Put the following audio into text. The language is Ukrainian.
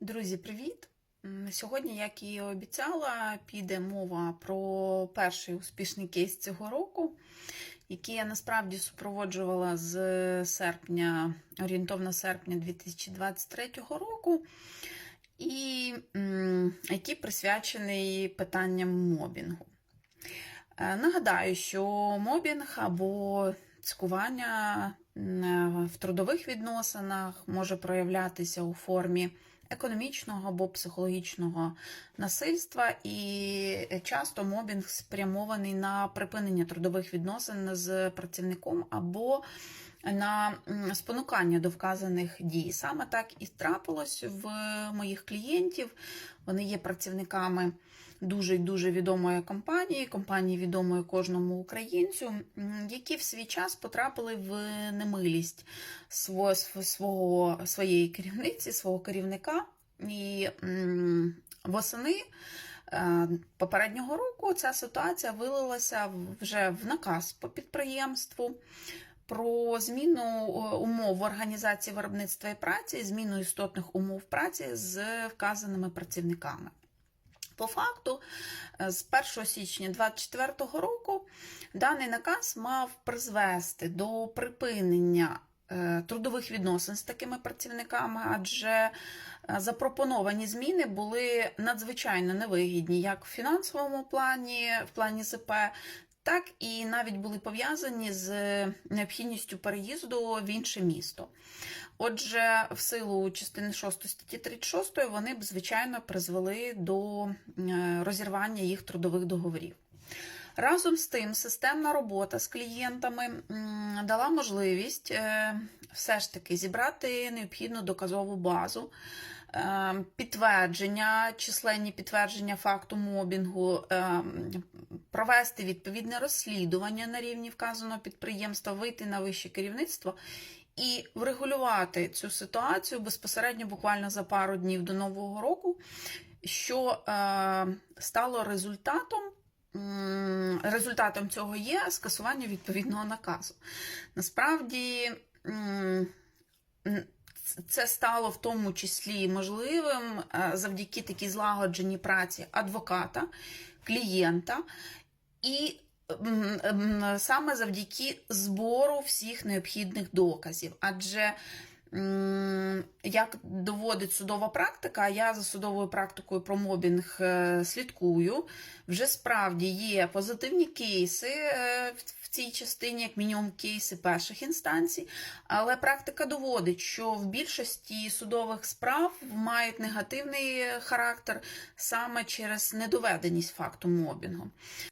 Друзі, привіт! Сьогодні, як і обіцяла, піде мова про перший успішний кейс цього року, який я насправді супроводжувала з серпня, орієнтовно серпня 2023 року, і який присвячений питанням мобінгу. Е, Нагадаю, що мобінг або цькування в трудових відносинах може проявлятися у формі економічного або психологічного насильства, і часто мобінг спрямований на припинення трудових відносин з працівником або на спонукання до вказаних дій. Саме так і трапилось в моїх клієнтів. Вони є працівниками дуже дуже відомої компанії, компанії відомої кожному українцю, які в свій час потрапили в немилість свого, свого, своєї керівниці, свого керівника. І восени е, попереднього року ця ситуація вилилася вже в наказ по підприємству. Про зміну е, умов в організації виробництва і праці, зміну істотних умов праці з вказаними працівниками. По факту, е, з 1 січня 2024 року даний наказ мав призвести до припинення е, трудових відносин з такими працівниками, адже запропоновані зміни були надзвичайно невигідні як в фінансовому плані, в плані ЗП, так і навіть були пов'язані з необхідністю переїзду в інше місто. Отже, в силу частини 6 статті 36 вони б, звичайно, призвели до е, розірвання їх трудових договорів. Разом з тим, системна робота з клієнтами дала можливість е, все ж таки зібрати необхідну доказову базу, е, підтвердження, численні підтвердження факту мобінгу, е, провести відповідне розслідування на рівні вказаного підприємства, вийти на вище керівництво і врегулювати цю ситуацію безпосередньо буквально за пару днів до Нового року, що е, стало результатом. Результатом цього є скасування відповідного наказу. Насправді це стало в тому числі можливим е, завдяки такій злагодженій праці адвоката, клієнта і саме завдяки збору всіх необхідних доказів. Адже як доводить судова практика, я за судовою практикою про мобінг е, слідкую. Вже справді є позитивні кейси е, в- в цій частині, як мінімум кейси перших інстанцій, але практика доводить, що в більшості судових справ мають негативний характер саме через недоведеність факту мобінгу.